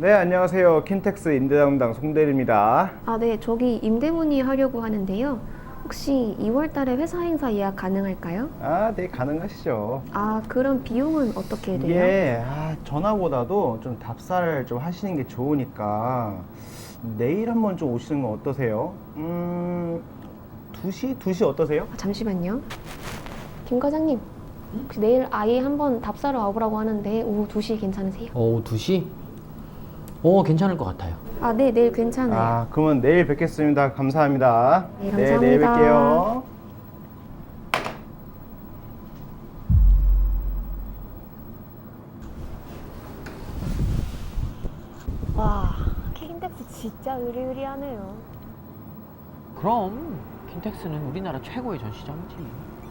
네, 안녕하세요. 킨텍스 임대 담당 송대리입니다. 아, 네. 저기 임대 문의하려고 하는데요. 혹시 2월 달에 회사 행사 예약 가능할까요? 아, 네, 가능하시죠. 아, 그럼 비용은 어떻게 돼요? 이게 아, 전화보다도 좀 답사를 좀 하시는 게 좋으니까 내일 한번 좀 오시는 건 어떠세요? 음, 2시? 2시 어떠세요? 아, 잠시만요. 김 과장님. 혹시 내일 아예 한번 답사로 와보라고 하는데 오후 2시 괜찮으세요? 오후 2시? 어, 괜찮을 것 같아요. 아, 네. 내일 괜찮아요. 아, 그러면 내일 뵙겠습니다. 감사합니다. 네, 내일 감사합니다. 뵐게요. 와, 킨텍스 진짜 의리의리하네요. 그럼 킨텍스는 우리나라 최고의 전시장이지.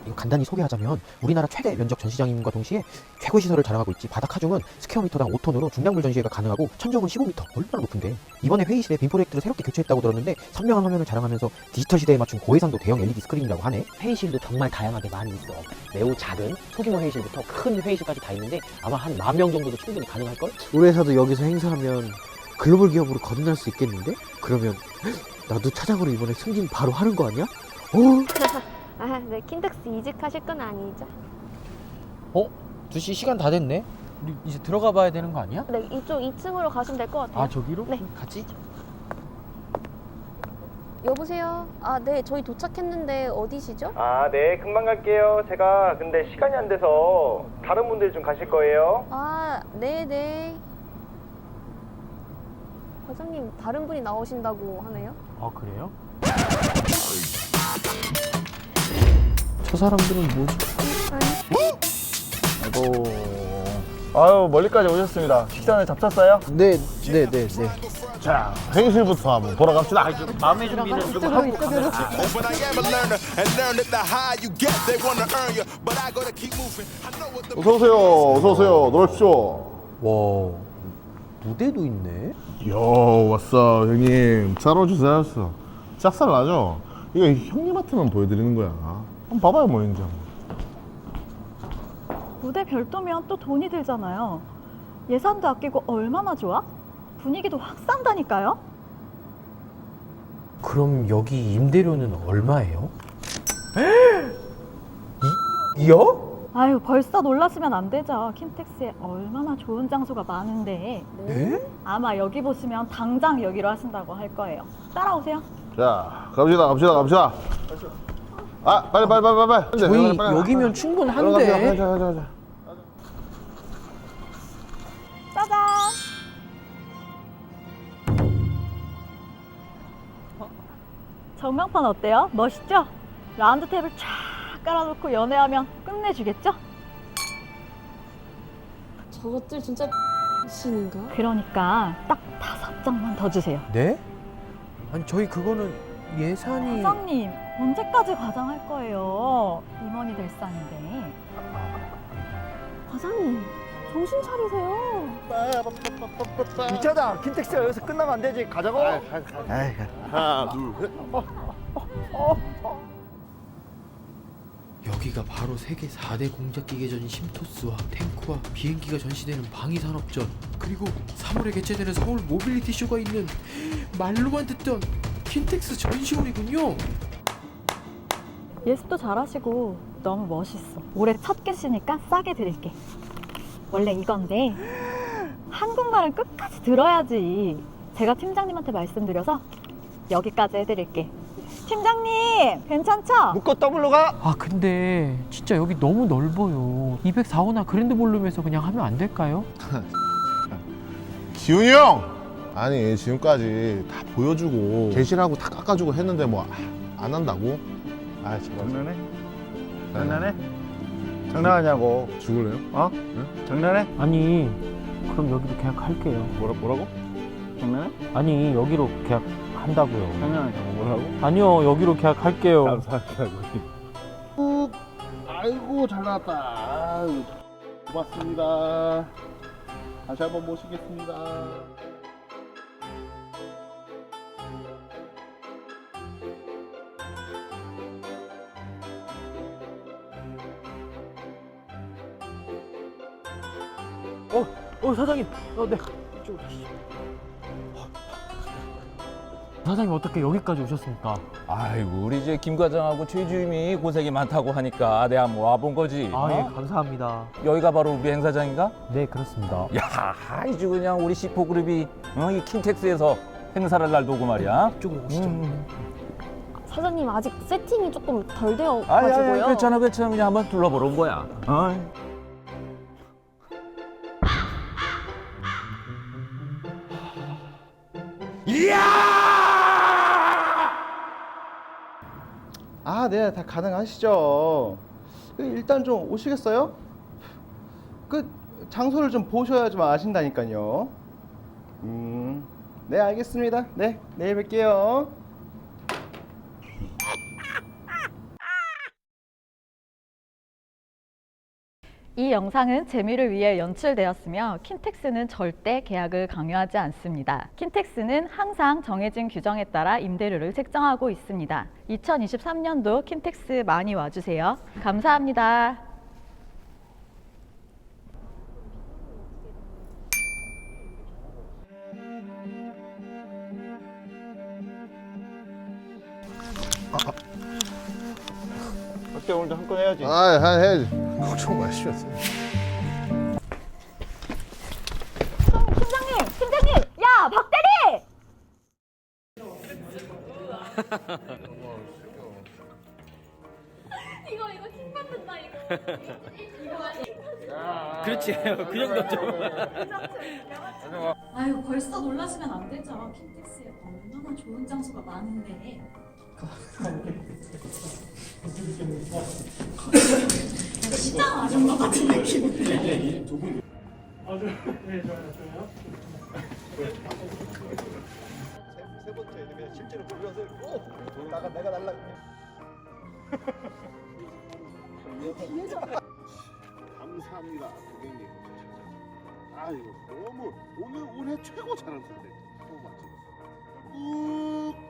이거 간단히 소개하자면 우리나라 최대 면적 전시장임과 동시에 최고의 시설을 자랑하고 있지 바닥 하중은 스퀘어미터당 5톤으로 중량물 전시회가 가능하고 천정은 15m 얼마나 높은데 이번에 회의실에 빔 프로젝트를 새롭게 교체했다고 들었는데 선명한 화면을 자랑하면서 디지털 시대에 맞춘 고해상도 대형 LED 스크린이라고 하네 회의실도 정말 다양하게 많이 있어 매우 작은 소규모 회의실부터 큰 회의실까지 다 있는데 아마 한 만 명 정도도 충분히 가능할걸? 우리 회사도 여기서 행사하면 글로벌 기업으로 거듭날 수 있겠는데? 그러면 나도 차장으로 이번에 승진 바로 하는 거 아니야? 어? 아, 네. 킨텍스 이직하실 건 아니죠? 어? 2시 시간 다 됐네? 우리 이제 들어가 봐야 되는 거 아니야? 네, 이쪽 2층으로 가시면 될 것 같아요. 아 저기로? 네. 같이? 여보세요? 아, 네. 저희 도착했는데 어디시죠? 아, 네, 금방 갈게요. 제가 근데 시간이 안 돼서 다른 분들이 좀 가실 거예요. 아, 네 네. 과장님, 다른 분이 나오신다고 하네요? 아 그래요? 저 사람들은 뭐지? 아이고. 아유, 멀리까지 오셨습니다. 식사는 잡쌌어요? 네, 네, 네, 네. 자, 회의실부터 한번 돌아갑시다. 마음의 준비는 좀 하고 But I am a learner and learn that the higher you get, they wanna earn you. But I gotta keep moving. I know what the 어서 오세요. 어서 오세요. 놀십시오. 와, 무대도 있네. 요, 왔어, 형님. 잘 오셨어. 짝살 나죠? 이거 형님한테만 보여드리는 거야. 한번 봐봐요, 뭐인지. 무대 별도면 또 돈이 들잖아요. 예산도 아끼고 얼마나 좋아? 분위기도 확 산다니까요. 그럼 여기 임대료는 얼마예요? 이, 이요? 아유, 벌써 놀라시면 안 되죠. 킨텍스에 얼마나 좋은 장소가 많은데. 네? 아마 여기 보시면 당장 여기로 하신다고 할 거예요. 따라오세요. 자, 갑시다, 갑시다, 갑시다. 아, 빨리, 빨리, 빨리, 빨리. 빨리. 저희 빨리, 빨리. 여기면 들어갑시다. 충분한데 가자, 가자, 가자. 짜잔! 전광판 어때요? 멋있죠? 라운드 탭을 쫙 깔아놓고 연애하면 끝내주겠죠? 저것들 진짜 신인가? 그러니까 딱 다섯 장만 더 주세요. 네? 아니 저희 그거는 예산이 과장님, 언제까지 과장할 거예요? 임원이 될 상인데. 과장님, 정신 차리세요. 미쳤다. 킨텍스가 여기서 끝나면 안 되지. 가자고. 아이, 하나, 둘, 셋. 여기가 바로 세계 4대 공작 기계전인 심토스와 탱크와 비행기가 전시되는 방위산업전 그리고 3월에 개최되는 서울 모빌리티 쇼가 있는 말로만 듣던 킨텍스 전시홀이군요. 예습도 잘하시고 너무 멋있어. 올해 첫 개시니까 싸게 드릴게. 원래 이건데 한국말은 끝까지 들어야지. 제가 팀장님한테 말씀드려서 여기까지 해드릴게. 팀장님, 괜찮죠? 묶어 더블로 가. 아 근데 진짜 여기 너무 넓어요. 204호나 그랜드 볼룸에서 그냥 하면 안 될까요? 기훈이 형! 아니, 지금까지 다 보여주고, 게시라고 다 깎아주고 했는데 뭐, 안 한다고? 아, 정말. 장난해? 장난해? 장난하냐고. 죽을래요? 어? 장난해? 아니 그럼 여기로 계약할게요 뭐라, 뭐라고? 장난해? 아니 여기로 계약한다고요 장난하냐고. 뭐라고? 아니요 여기로 계약할게요 감사합니다. 꾹. 아이고 잘 나왔다. 아유, 고맙습니다. 다시 한번 모시겠습니다. 어 사장님 어 네 이쪽으로 가시죠 사장님 어떻게 여기까지 오셨습니까? 아이고 우리 이제 김 과장하고 최주임이 고생이 많다고 하니까 내가 한번 와본 거지. 아, 예, 어? 감사합니다. 여기가 바로 우리 행사장인가? 네, 그렇습니다. 야, 아이주 그냥 우리 시포 그룹이 어, 이 킨텍스에서 행사를 날 도고 말이야. 이쪽으로 오시죠. 음. 사장님 아직 세팅이 조금 덜 되어 아니, 아니, 가지고요. 괜찮아, 괜찮아. 그냥 한번 둘러보러 온 거야. 어? 아, 네, 다 가능하시죠. 그 일단 좀 오시겠어요? 그 장소를 좀 보셔야 좀 아신다니까요. 음, 네, 알겠습니다. 네, 내일 뵐게요. 영상은 재미를 위해 연출되었으며 킨텍스는 절대 계약을 강요하지 않습니다. 킨텍스는 항상 정해진 규정에 따라 임대료를 책정하고 있습니다. 2023년도 킨텍스 많이 와주세요. 감사합니다. 어 때 오늘도 한 건 해야지. 아, 아, 해야지. 걱정 마시오. 팀장님! 팀장님! 야! 박대리! 그렇지. 그 정도 좀. 아유 벌써 놀라시면 안 되죠. 킨텍스에 얼마나 좋은 장소가 많은데. 시장 아줌마 같은 느낌인데. 세 번째 그냥 실제로 보면서 오, 나가 내가 날라. 감사합니다, 고객님. 아이고, 너무 오늘 올해 최고 선택. 너무. 우